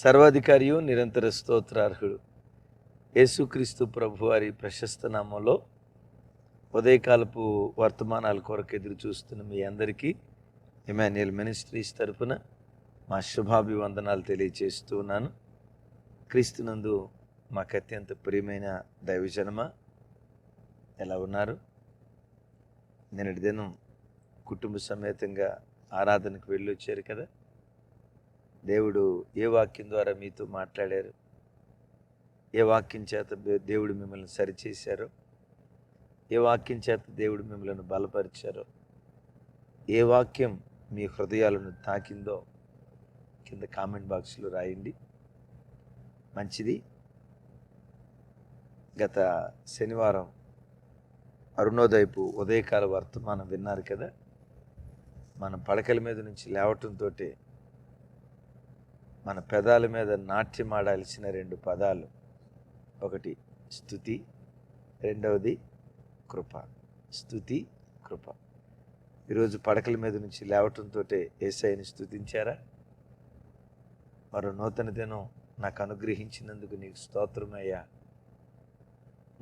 సర్వాధికారియు నిరంతర స్తోత్రార్హుడు. యేసుక్రీస్తు ప్రభు వారి ప్రశస్త నామంలో ఉదయకాలపు వర్తమానాల కొరకు ఎదురు చూస్తున్న మీ అందరికీ ఇమాన్యుయల్ మినిస్ట్రీస్ తరపున మా శుభాభివందనాలు తెలియజేస్తూ ఉన్నాను. క్రీస్తునందు మాకు అత్యంత ప్రియమైన దైవజనమ ఎలా ఉన్నారు? నిన్నటి దినం కుటుంబ సమేతంగా ఆరాధనకు వెళ్ళి వచ్చారు కదా. దేవుడు ఏ వాక్యం ద్వారా మీతో మాట్లాడారు? ఏ వాక్యం చేత దే- దేవుడు మిమ్మల్ని సరిచేశారో? ఏ వాక్యం చేత దేవుడు మిమ్మల్ని బలపరిచారో? ఏ వాక్యం మీ హృదయాలను తాకిందో కింద కామెంట్ బాక్స్లో రాయండి. మంచిది. గత శనివారం అరుణోదయపు ఉదయకాల వర్తమానం విన్నారు కదా? మన పడకల మీద నుంచి లేవటంతో మన పెదాల మీద నాట్యమాడాల్సిన రెండు పదాలు. ఒకటి స్థుతి రెండవది కృప. స్థుతి కృప. ఈరోజు పడకల మీద నుంచి లేవటంతో ఏసైని స్థుతించారా మరో నూతన దినం నాకు అనుగ్రహించినందుకు నీకు స్తోత్రమయ్యా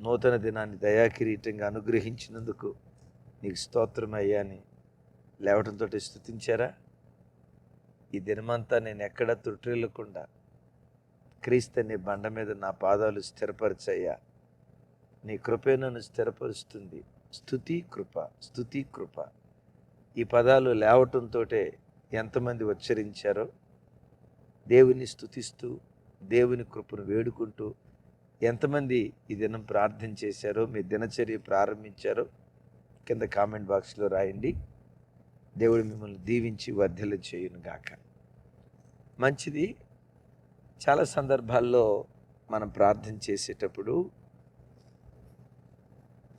నూతన దినాన్ని దయాకిరీటంగా అనుగ్రహించినందుకు నీకు స్తోత్రమయ్యా అని లేవటంతో స్థుతించారా ఈ దినమంతా నేను ఎక్కడ తుట్రిల్లకుండా క్రీస్తు నీ బండ మీద నా పాదాలు స్థిరపరచయ్యా. నీ కృపే నన్ను స్థిరపరుస్తుంది. స్థుతి కృప స్థుతి కృప. ఈ పదాలు లేవటంతో ఎంతమంది ఉచ్చరించారో దేవుని స్థుతిస్తూ దేవుని కృపను వేడుకుంటూ ఎంతమంది ఈ దినం ప్రార్థన చేశారో మీ దినచర్య ప్రారంభించారో కింద కామెంట్ బాక్స్లో రాయండి. దేవుడు మిమ్మల్ని దీవించి వర్ధలు చేయును గాక. మంచిది చాలా సందర్భాల్లో మనం ప్రార్థన చేసేటప్పుడు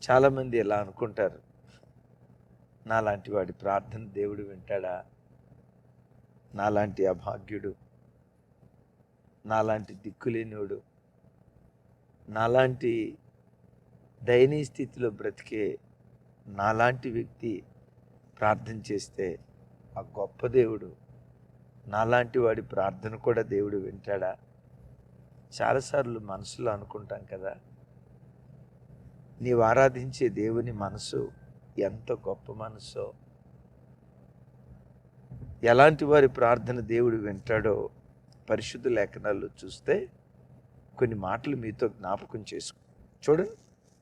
చాలామంది ఎలా అనుకుంటారు నాలాంటి వాడి ప్రార్థన దేవుడు వింటాడా? నాలాంటి అభాగ్యుడు నాలాంటి దిక్కులేనివాడు నాలాంటి దయనీయ స్థితిలో బ్రతికే నాలాంటి వ్యక్తి ప్రార్థన చేస్తే ఆ గొప్ప దేవుడు నాలాంటి వాడి ప్రార్థన కూడా దేవుడు వింటాడా? చాలాసార్లు మనసులో అనుకుంటాం కదా నీవు ఆరాధించే దేవుని మనసు ఎంత గొప్ప మనసో ఎలాంటి వారి ప్రార్థన దేవుడు వింటాడో పరిశుద్ధ లేఖనాల్లో చూస్తే కొన్ని మాటలు మీతో జ్ఞాపకం చేసుకో చూడండి.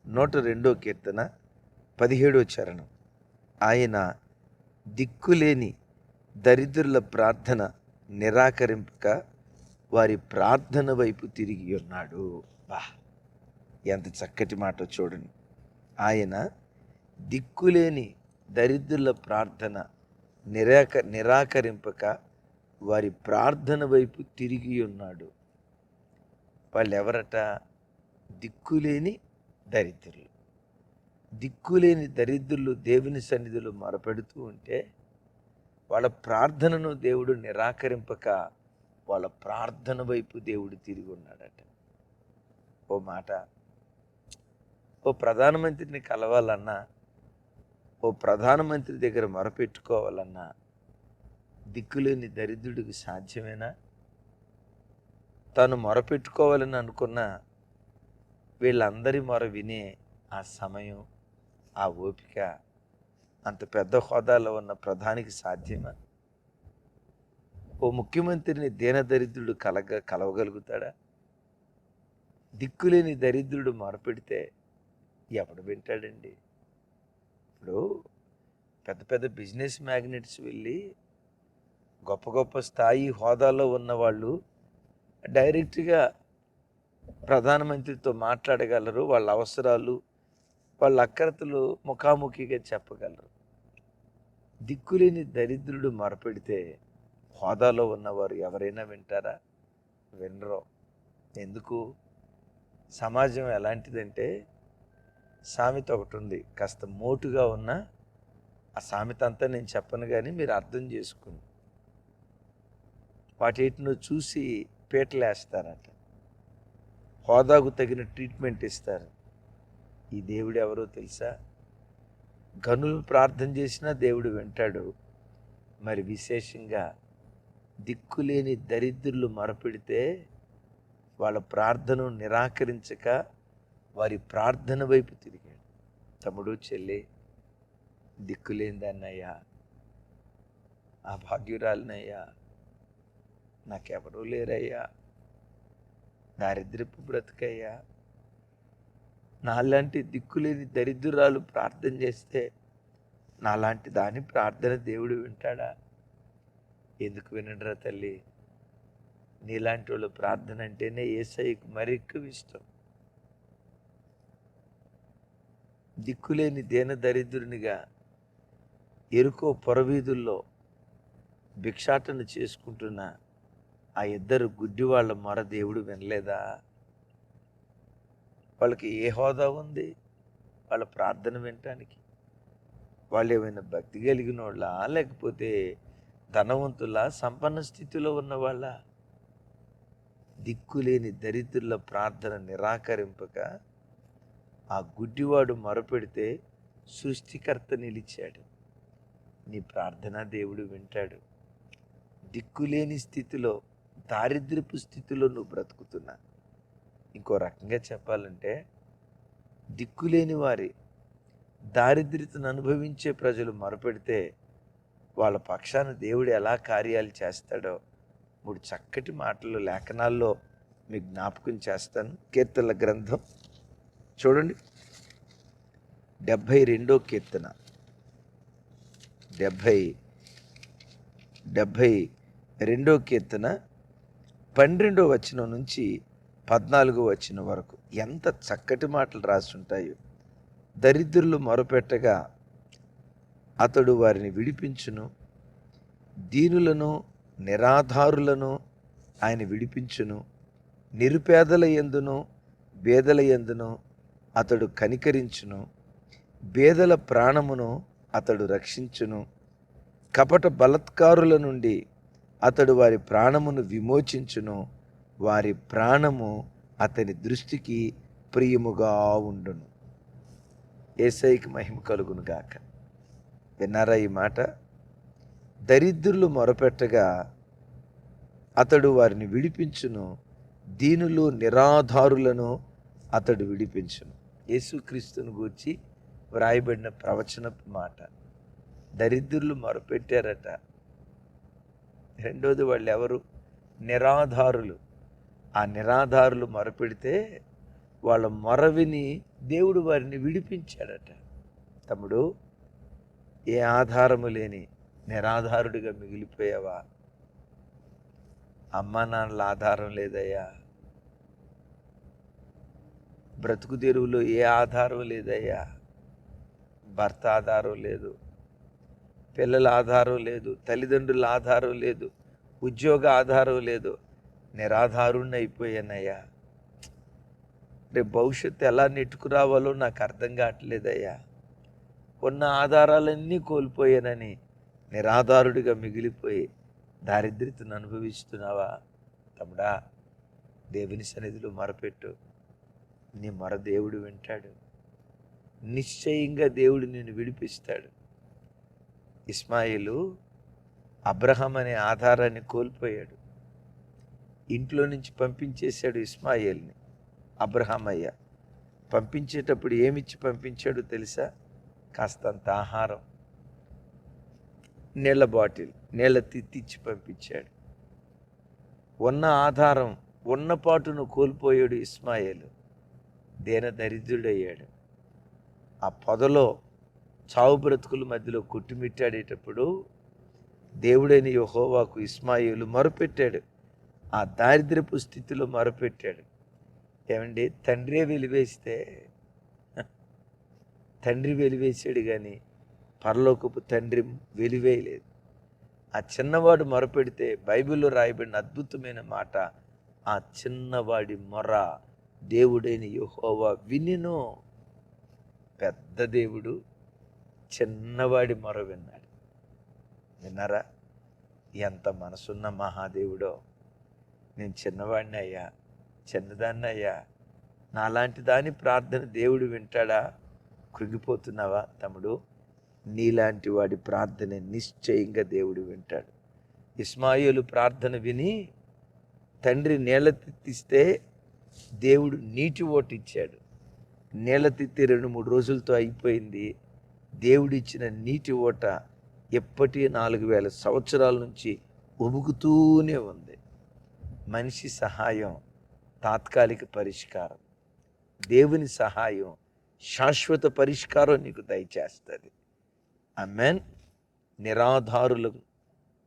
నూట రెండో కీర్తన పదిహేడో చరణం. ఆయన దిక్కులేని దరిద్రుల ప్రార్థన నిరాకరింపక వారి ప్రార్థన వైపు తిరిగి ఉన్నాడు. బా ఎంత చక్కటి మాట చూడండి. ఆయన దిక్కులేని దరిద్రుల ప్రార్థన నిరాక నిరాకరింపక వారి ప్రార్థన వైపు తిరిగి ఉన్నాడు. వాళ్ళు ఎవరట దిక్కులేని దరిద్రులు. దిక్కులేని దరిద్రులు దేవుని సన్నిధిలో మొరపెడుతూ ఉంటే వాళ్ళ ప్రార్థనను దేవుడు నిరాకరింపక వాళ్ళ ప్రార్థన వైపు దేవుడు తిరిగి ఉన్నాడట. ఓ మాట. ఓ ప్రధానమంత్రిని కలవాలన్నా ఓ ప్రధానమంత్రి దగ్గర మొరపెట్టుకోవాలన్నా దిక్కులేని దరిద్రుడికి సాధ్యమేనా? తాను మొరపెట్టుకోవాలని అనుకున్న వీళ్ళందరి మొర వినే ఆ సమయం ఆ ఓపిక అంత పెద్ద హోదాలో ఉన్న ప్రధానికి సాధ్యమా? ఓ ముఖ్యమంత్రిని దీనదరిద్రుడు కలగ కలవగలుగుతాడా? దిక్కులేని దరిద్రుడు మొరపెడితే ఎవడు వింటాడండి? ఇప్పుడు పెద్ద పెద్ద బిజినెస్ మ్యాగ్నెట్స్ వెళ్ళి గొప్ప గొప్ప స్థాయి హోదాలో ఉన్నవాళ్ళు డైరెక్ట్గా ప్రధానమంత్రితో మాట్లాడగలరు వాళ్ళ అవసరాలు వాళ్ళ అక్కరతలు ముఖాముఖిగా చెప్పగలరు. దిక్కులేని దరిద్రుడు మొరపెడితే హోదాలో ఉన్నవారు ఎవరైనా వింటారా? వినరు. ఎందుకు? సమాజం ఎలాంటిదంటే సామెత ఒకటి ఉంది. కాస్త మోటుగా ఉన్న ఆ సామెత అంతా నేను చెప్పను కానీ మీరు అర్థం చేసుకుని వాటిను చూసి పీటలేస్తారట. హోదాకు తగిన ట్రీట్మెంట్ ఇస్తారు. ఈ దేవుడు ఎవరో తెలుసా? గనులు ప్రార్థన చేసినా దేవుడు వింటాడు. మరి విశేషంగా దిక్కులేని దరిద్రులు మొరపెడితే వాళ్ళ ప్రార్థనను నిరాకరించక వారి ప్రార్థన వైపు తిరిగాడు. తమ్ముడు చెల్లి దిక్కులేందన్నయ్యా ఆ భాగ్యురాలినయ్యా నాకెవరూ లేరయ్యా దారిద్రపు బ్రతుకయ్యా నాలాంటి దిక్కులేని దరిద్రురాలు ప్రార్థన చేస్తే నాలాంటి దాని ప్రార్థన దేవుడు వింటాడా? ఎందుకు వినడరా తల్లి? నీలాంటి వాళ్ళ ప్రార్థన అంటేనే ఏసైకు మరి ఎక్కువ ఇష్టం. దిక్కులేని దేన దరిద్రునిగా ఎరుకో పొరవీధుల్లో భిక్షాటన చేసుకుంటున్న ఆ ఇద్దరు గుడ్డి వాళ్ళ మొర దేవుడు వినలేదా? వాళ్ళకి ఏ హోదా ఉంది? వాళ్ళ ప్రార్థన వినటానికి? వాళ్ళు ఏమైనా భక్తి కలిగిన వాళ్ళా లేకపోతే ధనవంతుల? సంపన్న స్థితిలో ఉన్న వాళ్ళ దిక్కులేని దరిద్రుల ప్రార్థన నిరాకరింపక ఆ గుడ్డివాడు మొరపెడితే సృష్టికర్త నిలిచాడు. నీ ప్రార్థన దేవుడు వింటాడు. దిక్కులేని స్థితిలో దారిద్ర్యపు స్థితిలో నువ్వు బ్రతుకుతున్నా. ఇంకో రకంగా చెప్పాలంటే దిక్కులేని వారి దారిద్ర్యతను అనుభవించే ప్రజలు మొరపెడితే వాళ్ళ పక్షాన దేవుడు ఎలా కార్యాలు చేస్తాడో మూడు చక్కటి మాటలు లేఖనాల్లో మీకు జ్ఞాపకం చేస్తాను. కీర్తనల గ్రంథం చూడండి. డెబ్భై రెండో కీర్తన. డెబ్భై డెబ్భై రెండో కీర్తన పన్నెండో వచనం నుంచి పద్నాలుగో వచ్చిన వరకు ఎంత చక్కటి మాటలు రాసుంటాయో. దరిద్రులు మొరపెట్టగా అతడు వారిని విడిపించును. దీనులను నిరాధారులను ఆయన విడిపించును. నిరుపేదల ఎందును బేదల ఎందును అతడు కనికరించును. బేదల ప్రాణమును అతడు రక్షించును. కపట బలత్కారుల నుండి అతడు వారి ప్రాణమును విమోచించును. వారి ప్రాణము అతని దృష్టికి ప్రియముగా ఉండును. ఏసైకి మహిమ కలుగును గాక. విన్నారా ఈ మాట? దరిద్రులు మొరపెట్టగా అతడు వారిని విడిపించును. దీనులు నిరాధారులను అతడు విడిపించును. యేసుక్రీస్తుని గూర్చి వ్రాయబడిన ప్రవచన మాట. దరిద్రులు మొరపెట్టారట. రెండోది వాళ్ళు ఎవరు నిరాధారులు. ఆ నిరాధారులు మొరపెడితే వాళ్ళ మొర విని దేవుడు వారిని విడిపించాడట. తమ్ముడు ఏ ఆధారము లేని నిరాధారుడిగా మిగిలిపోయావా? అమ్మా నాన్నల ఆధారం లేదయ్యా. బ్రతుకు తెరువులో ఏ ఆధారం లేదయ్యా. భర్త ఆధారం లేదు. పిల్లల ఆధారం లేదు. తల్లిదండ్రుల ఆధారం లేదు. ఉద్యోగ ఆధారం లేదు. నిరాధారుణ్ణి అయిపోయానయ్యా రేపు భవిష్యత్తు ఎలా నెట్టుకురావాలో నాకు అర్థం కావట్లేదయ్యా. ఉన్న ఆధారాలన్నీ కోల్పోయానని నిరాధారుడిగా మిగిలిపోయి దారిద్ర్యతను అనుభవిస్తున్నావా? తమ్ముడా దేవుని సన్నిధిలో మొరపెట్టు. నీ మొర దేవుడు వింటాడు. నిశ్చయంగా దేవుడు నిన్ను విడిపిస్తాడు. ఇస్మాయిలు అబ్రహం అనే ఆధారాన్ని కోల్పోయాడు. ఇంట్లో నుంచి పంపించేశాడు ఇస్మాయిల్ని అబ్రహామయ్య. పంపించేటప్పుడు ఏమిచ్చి పంపించాడు తెలుసా? కాస్తంత ఆహారం. నీళ్ళ బాటిల్ నీళ్ళ తిత్తిచ్చి పంపించాడు. ఉన్న ఆధారం ఉన్నపాటును కోల్పోయాడు ఇస్మాయిల్. దేన దరిద్రుడయ్యాడు. ఆ పొదలో చావు బ్రతుకుల మధ్యలో కొట్టుమిట్టాడేటప్పుడు దేవుడైన యహోవాకు ఇస్మాయిలు మొరపెట్టాడు. ఆ దారిద్ర్యపు స్థితిలో మొరపెట్టాడు. ఏమండి? తండ్రే వెలివేస్తే తండ్రి వెలివేసాడు కానీ పరలోకపు తండ్రి వెలివేయలేదు. ఆ చిన్నవాడు మొరపెడితే బైబిల్లో రాయబడిన అద్భుతమైన మాట ఆ చిన్నవాడి మొర దేవుడైన యహోవా వినిను. పెద్ద దేవుడు చిన్నవాడి మొర విన్నాడు. విన్నారా? ఎంత మనసున్న మహాదేవుడో. నేను చిన్నవాడిని అయ్యా చిన్నదాన్ని అయ్యా. నాలాంటి దాని ప్రార్థన దేవుడు వింటాడా? కృంగిపోతున్నావా తమ్ముడు? నీలాంటి వాడి ప్రార్థన నిశ్చయంగా దేవుడు వింటాడు. ఇస్మాయిలు ప్రార్థన విని తండ్రి నీళ్ళ దేవుడు నీటి ఓటిచ్చాడు ఇచ్చాడు. రెండు మూడు రోజులతో అయిపోయింది. దేవుడిచ్చిన నీటి ఓట ఎప్పటి నాలుగు వేల సంవత్సరాల నుంచి ఉబుకుతూనే ఉంది. మనిషి సహాయం తాత్కాలిక పరిష్కారం. దేవుని సహాయం శాశ్వత పరిష్కారం నీకు దయచేస్తుంది. అమెన్ నిరాధారులకు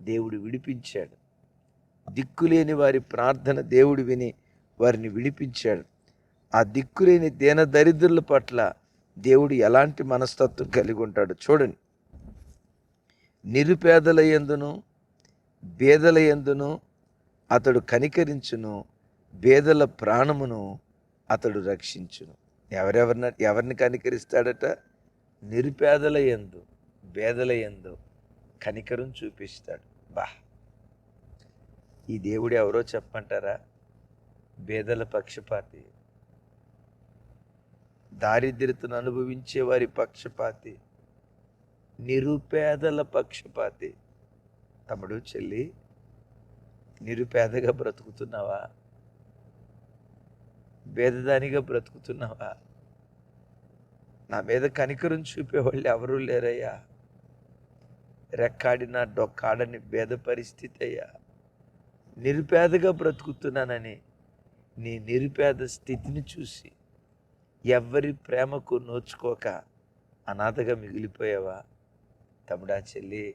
దేవుడు విడిపించాడు. దిక్కులేని వారి ప్రార్థన దేవుడు విని వారిని విడిపించాడు. ఆ దిక్కులేని దేన దరిద్రుల పట్ల దేవుడు ఎలాంటి మనస్తత్వం కలిగి ఉంటాడు చూడండి. నిరుపేదల ఎందును బేదల ఎందును అతడు కనికరించును బేదల ప్రాణమును అతడు రక్షించును. ఎవరెవరిన ఎవరిని కనికరిస్తాడట? నిరుపేదల ఎందు బేదల ఎందు కనికరం చూపిస్తాడు. బా. ఈ దేవుడు ఎవరో చెప్పంటారా? బేదల పక్షపాతి. దారిద్ర్యతను అనుభవించే వారి పక్షపాతి. నిరుపేదల పక్షపాతి. తమ్ముడు చెల్లి నిరుపేదగా బ్రతుకుతున్నావా? భేదదానిగా బ్రతుకుతున్నావా? నా మీద కనికరం చూపేవాళ్ళు ఎవరూ లేరయ్యా. రెక్కాడిన డొక్కాడని భేద పరిస్థితి అయ్యా. నిరుపేదగా బ్రతుకుతున్నానని నీ నిరుపేద స్థితిని చూసి ఎవ్వరి ప్రేమకు నోచుకోక అనాథగా మిగిలిపోయావా? తమ్ముడా చెల్లి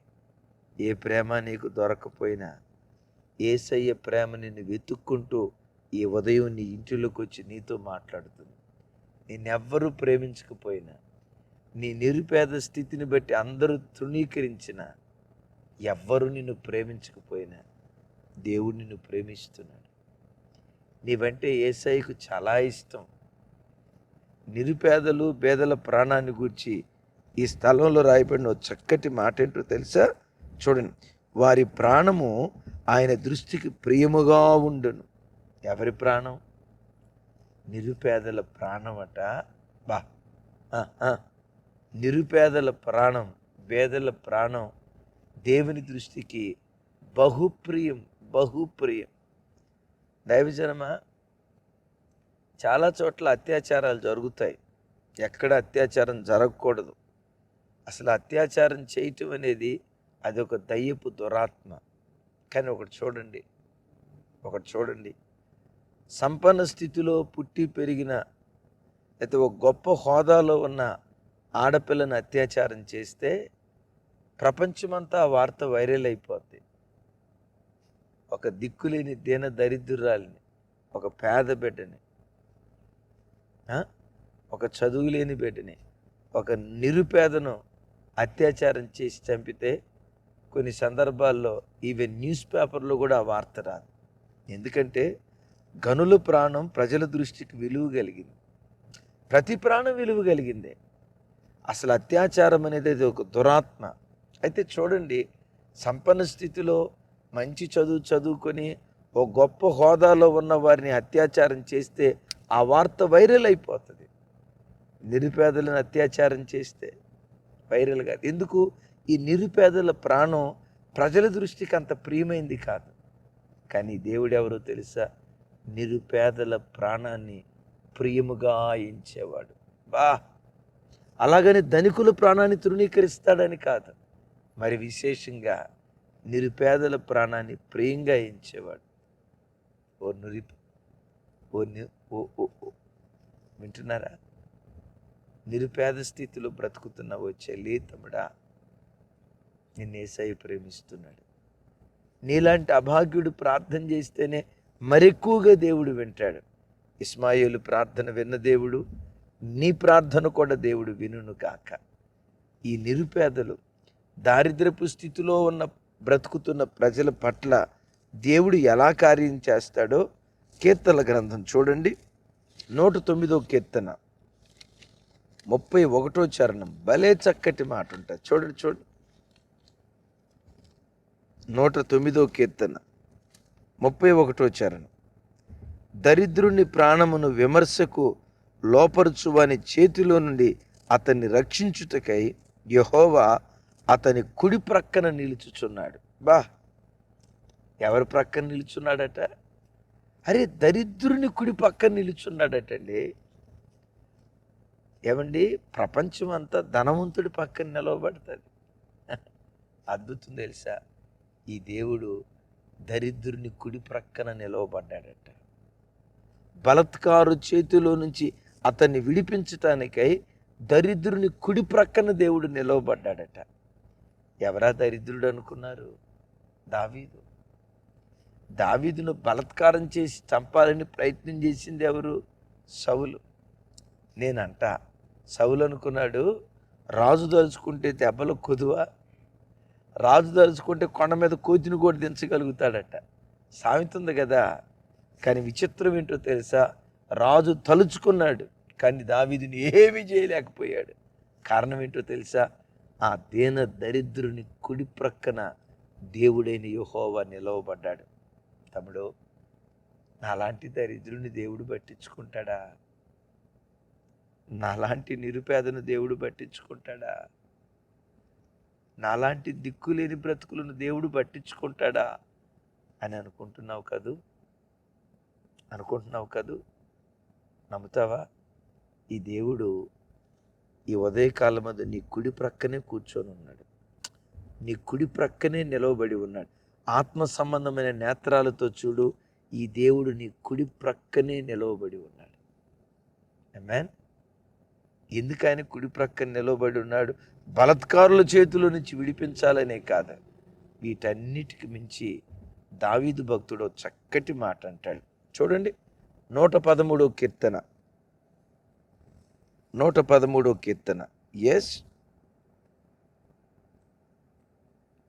ఏ ప్రేమ నీకు దొరకపోయినా ఏసయ్య ప్రేమ నిన్ను వెతుక్కుంటూ ఈ ఉదయం నీ ఇంటిలోకి వచ్చి నీతో మాట్లాడుతుంది. నిన్నెవ్వరూ ప్రేమించకపోయినా నీ నిరుపేద స్థితిని బట్టి అందరూ తృణీకరించిన ఎవ్వరూ నిన్ను ప్రేమించకపోయినా దేవుడు నిన్ను ప్రేమిస్తున్నాడు. నీవంటే ఏసఐకు చాలా ఇష్టం. నిరుపేదలు పేదల ప్రాణాన్ని గూర్చి ఈ స్థలంలో రాయబడిన చక్కటి మాట ఏంటో తెలుసా? చూడండి. వారి ప్రాణము ఆయన దృష్టికి ప్రియముగా ఉండును. ఎవరి ప్రాణం? నిరుపేదల ప్రాణం అట బా. ఆ, నిరుపేదల ప్రాణం పేదల ప్రాణం దేవుని దృష్టికి బహుప్రియం బహుప్రియం. దైవజనమా చాలా చోట్ల అత్యాచారాలు జరుగుతాయి. ఎక్కడ అత్యాచారం జరగకూడదు. అసలు అత్యాచారం చేయటం అనేది అది ఒక దయ్యపు దురాత్మ. కానీ ఒకటి చూడండి ఒకటి చూడండి. సంపన్న స్థితిలో పుట్టి పెరిగిన లేకపోతే ఒక గొప్ప హోదాలో ఉన్న ఆడపిల్లను అత్యాచారం చేస్తే ప్రపంచమంతా ఆ వార్త వైరల్ అయిపోద్ది. ఒక దిక్కులేని దీన దరిద్రురాలిని ఒక పేద బిడ్డని ఒక చదువు లేని బిడ్డని ఒక నిరుపేదను అత్యాచారం చేసి చంపితే కొన్ని సందర్భాల్లో ఈవెన్ న్యూస్ పేపర్లో కూడా ఆ వార్త రాదు. ఎందుకంటే గనుల ప్రాణం ప్రజల దృష్టికి విలువ కలిగింది. ప్రతి ప్రాణం విలువ కలిగిందే. అసలు అత్యాచారం అనేది అది ఒక దురాత్మ. అయితే చూడండి సంపన్న స్థితిలో మంచి చదువు చదువుకొని ఓ గొప్ప హోదాలో ఉన్న వారిని అత్యాచారం చేస్తే ఆ వార్త వైరల్ అయిపోతుంది. నిరుపేదలను అత్యాచారం చేస్తే వైరల్ కాదు. ఎందుకు? ఈ నిరుపేదల ప్రాణం ప్రజల దృష్టికి అంత ప్రియమైంది కాదు. కానీ దేవుడు ఎవరో తెలుసా? నిరుపేదల ప్రాణాన్ని ప్రియముగా ఎంచేవాడు బా! అలాగని ధనికుల ప్రాణాన్ని తృణీకరిస్తాడని కాదు. మరి విశేషంగా నిరుపేదల ప్రాణాన్ని ప్రియంగా ఎంచేవాడు ఓ నిరు ఓ ని- ఓ ఓ ఓ. వింటున్నారా? నిరుపేద స్థితిలో బ్రతుకుతున్న ఓ చెల్లి తమ్ముడా నిన్ను ఏసై ప్రేమిస్తున్నాడు. నీలాంటి అభాగ్యుడు ప్రార్థన చేస్తేనే మరెక్కువగా దేవుడు వింటాడు. ఇస్మాయిలు ప్రార్థన విన్న దేవుడు నీ ప్రార్థన కూడా దేవుడు వినును కాక ఈ నిరుపేదలు దారిద్రపు స్థితిలో ఉన్న బ్రతుకుతున్న ప్రజల పట్ల దేవుడు ఎలా కార్యం చేస్తాడో కీర్తన గ్రంథం చూడండి. నూట తొమ్మిదో కీర్తన ముప్పై ఒకటో చరణం భలే చక్కటి మాట ఉంటుంది చూడండి చూడండి. నూట తొమ్మిదో కీర్తన ముప్పై ఒకటో చరణం. దరిద్రుని ప్రాణమును విమర్శకు లోపరుచువాని చేతిలో నుండి అతన్ని రక్షించుటకై యహోవా అతని కుడి ప్రక్కన నిలుచుచున్నాడు. బా ఎవరి ప్రక్కన నిలుచున్నాడట? అరే దరిద్రుని కుడి పక్కన నిలుచున్నాడటండి. ఏమండి ప్రపంచం అంతా ధనవంతుడి పక్కన నిలవబడుతుంది. అద్భుతం తెలుసా? ఈ దేవుడు దరిద్రుని కుడి ప్రక్కన నిలవబడ్డాడట. బలత్కారు చేతిలో నుంచి అతన్ని విడిపించటానికై దరిద్రుని కుడి ప్రక్కన దేవుడు నిలవబడ్డాడట. ఎవరా దరిద్రుడు అనుకున్నారు? దావీదు. దావీదును బలత్కారం చేసి చంపాలని ప్రయత్నం చేసింది ఎవరు? సవులు నేనంట. సవులు అనుకున్నాడు రాజు దలుచుకుంటే దెబ్బలు కొదువ? రాజు తలుచుకుంటే కొండ మీద కోతిని కూడా దించగలుగుతాడట. సామెత ఉంది కదా కానీ విచిత్రం ఏంటో తెలుసా? రాజు తలుచుకున్నాడు కానీ దావీదుని ఏమీ చేయలేకపోయాడు. కారణం ఏంటో తెలుసా? ఆ దేన దరిద్రుని కుడి ప్రక్కన దేవుడైన యుహోవా నిలవబడ్డాడు. తమ్ముడు నాలాంటి దరిద్రుని దేవుడు పట్టించుకుంటాడా? నాలాంటి నిరుపేదను దేవుడు పట్టించుకుంటాడా? నాలాంటి దిక్కులేని బ్రతుకులను దేవుడు పట్టించుకుంటాడా అని అనుకుంటున్నావు కదూ? అనుకుంటున్నావు కదూ? నమ్ముతావా? ఈ దేవుడు ఈ ఉదయకాలం మీద నీ కుడి ప్రక్కనే కూర్చొని ఉన్నాడు. నీ కుడి ప్రక్కనే నిలవబడి ఉన్నాడు. ఆత్మ సంబంధమైన నేత్రాలతో చూడు ఈ దేవుడు నీ కుడి ప్రక్కనే నిలవబడి ఉన్నాడు. మ్యాన్ ఎందుకు ఆయన కుడి ప్రక్కన నిలబడి ఉన్నాడు? బలత్కారుల చేతిలో నుంచి విడిపించాలనే కాదు. వీటన్నిటికి మించి దావీదు భక్తుడు చక్కటి మాట అంటాడు. చూడండి నూట పదమూడో కీర్తన. నూట పదమూడో కీర్తన. ఎస్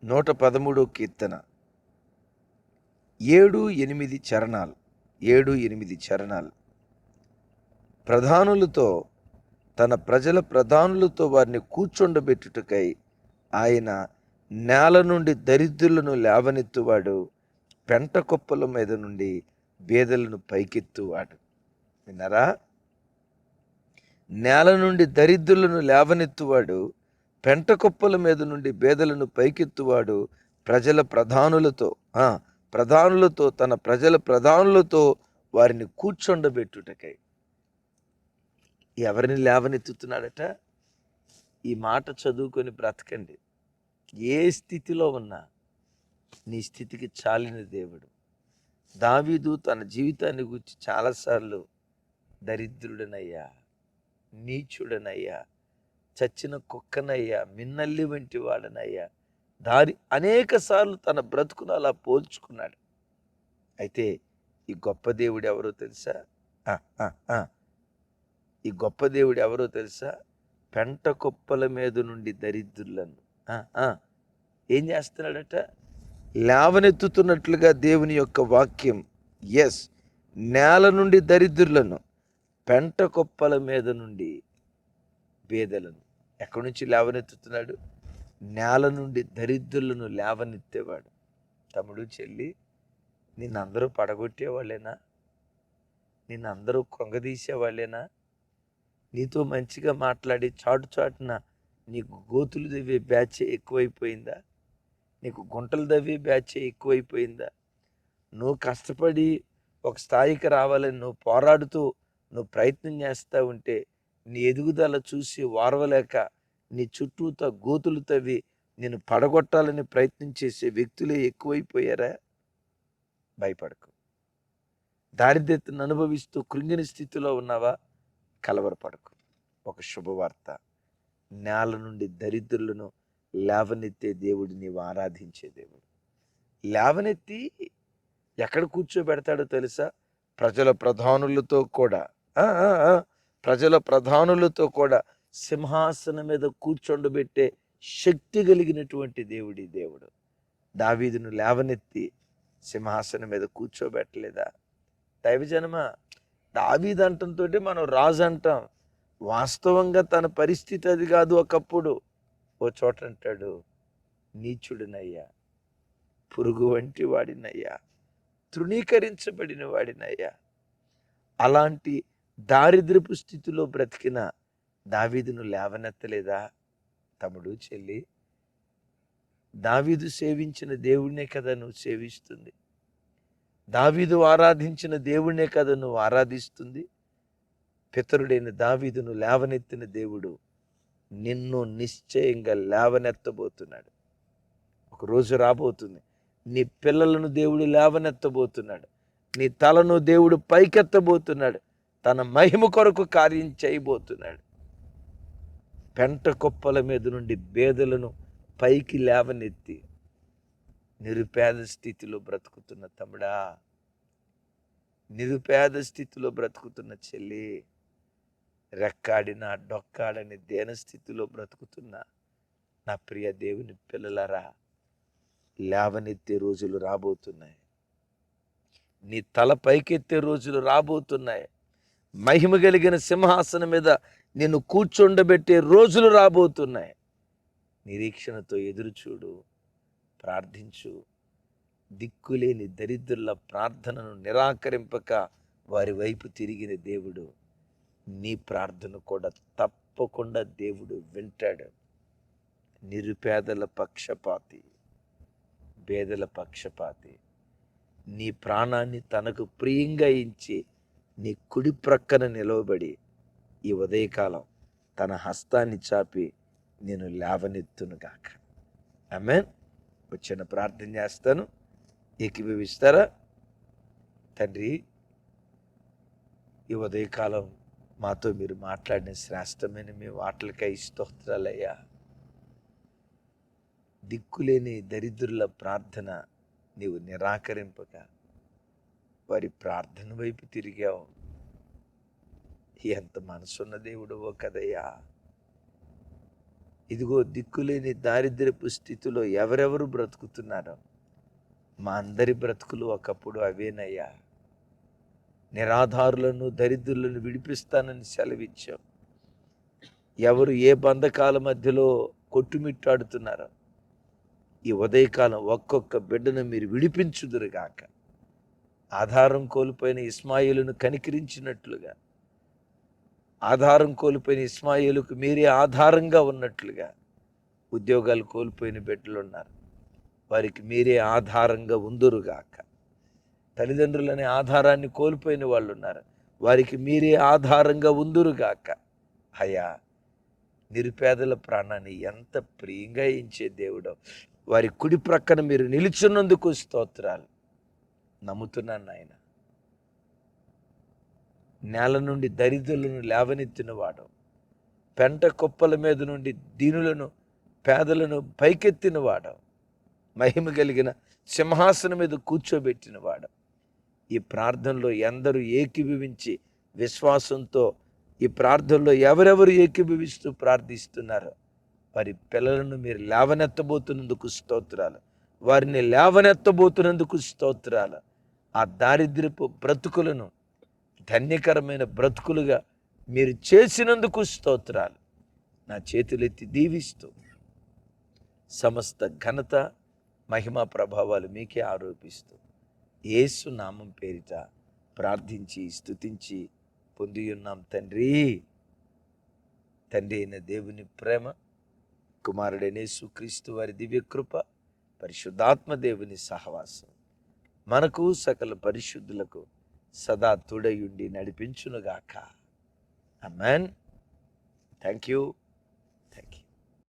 నూట పదమూడో కీర్తన. ఏడు ఎనిమిది చరణాలు. ఏడు ఎనిమిది చరణాలు. ప్రధానులతో తన ప్రజల ప్రధానులతో వారిని కూర్చుండబెట్టుటకై ఆయన నేల నుండి దరిద్రులను లేవనెత్తువాడు పెంట కుప్పల మీద నుండి బేదలను పైకెత్తువాడు. విన్నారా? నేల నుండి దరిద్రులను లేవనెత్తువాడు పెంట కుప్పల మీద నుండి బేదలను పైకెత్తువాడు ప్రజల ప్రధానులతో ప్రధానులతో తన ప్రజల ప్రధానులతో వారిని కూర్చొండబెట్టుటకై. ఎవరిని లేవనెత్తుతున్నాడట? ఈ మాట చదువుకొని బ్రతకండి. ఏ స్థితిలో ఉన్నా నీ స్థితికి చాలిన దేవుడు. దావీదు తన జీవితాన్ని గురించి చాలాసార్లు దరిద్రుడనయ్యా నీచుడనయ్యా చచ్చిన కుక్కనయ్యా మిన్నల్లి వంటి వాడనయ్యా దారి అనేక సార్లు తన బ్రతుకును అలా పోల్చుకున్నాడు. అయితే ఈ గొప్ప దేవుడు ఎవరో తెలుసా? ఈ గొప్ప దేవుడు ఎవరో తెలుసా? పెంట కుప్పల మీద నుండి దరిద్రులను. ఏం చేస్తున్నాడట? లేవనెత్తుతున్నట్లుగా దేవుని యొక్క వాక్యం. ఎస్ నేల నుండి దరిద్రులను పెంట కుప్పల మీద నుండి బేదలను. ఎక్కడి నుంచి లేవనెత్తుతున్నాడు? నేల నుండి దరిద్రులను లేవనెత్తేవాడు. తమ్ముడు చెల్లి నిన్నందరూ పడగొట్టేవాళ్ళేనా? నిన్నందరూ కృంగదీసేవాళ్ళేనా నీతో మంచిగా మాట్లాడి చాటు చాటున నీకు గోతులు దవ్వే బ్యాచ్ ఎక్కువైపోయిందా? నీకు గుంటలు దవ్వే బ్యాచ్ ఎక్కువైపోయిందా? నువ్వు కష్టపడి ఒక స్థాయికి రావాలని నువ్వు పోరాడుతూ నువ్వు ప్రయత్నం చేస్తూ ఉంటే నీ ఎదుగుదల చూసి వారవలేక నీ చుట్టూతో గోతులు తవ్వి నేను పడగొట్టాలని ప్రయత్నం చేసే వ్యక్తులే ఎక్కువైపోయారా? భయపడకు. దారిద్ర్యతను అనుభవిస్తూ కృంగిన స్థితిలో ఉన్నావా? కలవరపడకు. ఒక శుభవార్త. నేల నుండి దరిద్రులను లేవనెత్తే దేవుడు నీవు ఆరాధించే దేవుడు. లేవనెత్తి ఎక్కడ కూర్చోబెడతాడో తెలుసా? ప్రజల ప్రధానులతో కూడా. ప్రజల ప్రధానులతో కూడా సింహాసనం మీద కూర్చోండబెట్టే శక్తి కలిగినటువంటి దేవుడి దేవుడు. దావీదును లేవనెత్తి సింహాసనం మీద కూర్చోబెట్టలేదా? దైవజనమ దావీదంటంతో మనం రాజు అంటాం వాస్తవంగా తన పరిస్థితి అది కాదు ఒకప్పుడు. ఓ చోట అంటాడు నీచుడినయ్యా పురుగు వంటి వాడినయ్యా తృణీకరించబడిన వాడినయ్యా. అలాంటి దారిద్రపు స్థితిలో బ్రతికిన దావీదును లేవనెత్తలేదా? తమ్ముడు చెల్లి దావీదు సేవించిన దేవుడినే కదా నువ్వు సేవిస్తుంది. దావీదు ఆరాధించిన దేవుడినే కదా నువ్వు ఆరాధిస్తుంది? పితరుడైన దావీదును లేవనెత్తిన దేవుడు నిన్ను నిశ్చయంగా లేవనెత్తబోతున్నాడు. ఒక రోజు రాబోతుంది. నీ పిల్లలను దేవుడు లేవనెత్తబోతున్నాడు. నీ తలను దేవుడు పైకెత్తబోతున్నాడు. తన మహిమ కొరకు కార్యం చేయబోతున్నాడు. పెంట కుప్పల మీద నుండి బేదలను పైకి లేవనెత్తి నిరుపేద స్థితిలో బ్రతుకుతున్న తమ్ముడా నిరుపేద స్థితిలో బ్రతుకుతున్న చెల్లి రెక్కాడిన డొక్కాడని దేన స్థితిలో బ్రతుకుతున్న నా ప్రియ దేవుని పిల్లలరా లేవనెత్తే రోజులు రాబోతున్నాయి. నీ తల పైకెత్తే రోజులు రాబోతున్నాయి. మహిమ కలిగిన సింహాసనం మీద నిన్ను కూర్చుండబెట్టే రోజులు రాబోతున్నాయి. నిరీక్షణతో ఎదురుచూడు. ప్రార్థించు. దిక్కులేని దరిద్రుల ప్రార్థనను నిరాకరింపక వారి వైపు తిరిగిన దేవుడు నీ ప్రార్థన కూడా తప్పకుండా దేవుడు వింటాడు. నిరుపేదల పక్షపాతి పేదల పక్షపాతి. నీ ప్రాణాన్ని తనకు ప్రియంగా ఇచ్చి నీ కుడి ప్రక్కన నిలవబడి ఈ ఉదయకాలం తన హస్తాన్ని చాపి నేను లేవనెత్తునుగాక ఆమెన్. వచ్చిన ప్రార్థన చేస్తాను. ఏకీభవిస్తారా? తండ్రి ఈ ఉదయకాలం మాతో మీరు మాట్లాడిన శ్రేష్టమైన మీ వాటలకై స్తోత్రాలయ్యా. దిక్కులేని దరిద్రుల ప్రార్థన నీవు నిరాకరింపక వారి ప్రార్థన వైపు తిరిగావు. ఎంత మనసున్న దేవుడవో కదయ్యా. ఇదిగో దిక్కులేని దారిద్ర్యపు స్థితిలో ఎవరెవరు బ్రతుకుతున్నారో? మా అందరి బ్రతుకులు ఒకప్పుడు అవేనయ్యా. నిరాధారులను దరిద్రులను విడిపిస్తానని సెలవిచ్చాం ఎవరు ఏ బంధకాల మధ్యలో కొట్టుమిట్టాడుతున్నారో? ఈ ఉదయకాలం ఒక్కొక్క బిడ్డను మీరు విడిపించుదురుగాక. ఆధారం కోల్పోయిన ఇస్మాయిలును కనికరించినట్లుగా. ఆధారం కోల్పోయిన ఇస్మాయిలుకు మీరే ఆధారంగా ఉన్నట్లుగా ఉద్యోగాలు కోల్పోయిన బిడ్డలు ఉన్నారు. వారికి మీరే ఆధారంగా ఉందురుగాక తల్లిదండ్రులనే ఆధారాన్ని కోల్పోయిన వాళ్ళు ఉన్నారు. వారికి మీరే ఆధారంగా ఉందురుగాక అయా నిరుపేదల ప్రాణాన్ని ఎంత ప్రియంగా ఇచ్చే దేవుడో. వారి కుడి ప్రక్కన మీరు నిలుచున్నందుకు స్తోత్రాలు. నమ్ముతున్నాను నాయన. నేల నుండి దరిద్రులను లేవనెత్తినవాడు పెంట కుప్పల మీద నుండి దీనులను పేదలను పైకెత్తినవాడు మహిమ కలిగిన సింహాసనం మీద కూర్చోబెట్టినవాడు ఈ ప్రార్థనలో ఎందరూ ఏకీభవించి విశ్వాసంతో ఈ ప్రార్థనలో ఎవరెవరు ఏకీభవిస్తూ ప్రార్థిస్తున్నారు? వారి పిల్లలను మీరు లేవనెత్తబోతున్నందుకు స్తోత్రాలు. వారిని లేవనెత్తబోతున్నందుకు స్తోత్రాలు. ఆ దారిద్ర్యపు బ్రతుకులను ధన్యకరమైన బ్రతుకులుగా మీరు చేసినందుకు స్తోత్రాలు. నా చేతులెత్తి దీవిస్తూ సమస్త ఘనత మహిమ ప్రభావాలు మీకే ఆరోపిస్తూ ఏసు నామం పేరిట ప్రార్థించి స్తుతించి పొంది ఉన్నాం తండ్రి. తండ్రి అయిన దేవుని ప్రేమ కుమారుడైన క్రీస్తు వారి దివ్యకృప పరిశుద్ధాత్మ దేవుని సహవాసం. మనకు సకల పరిశుద్ధులకు సదా తోడయుండి నడిపించునుగాక. Amen thank you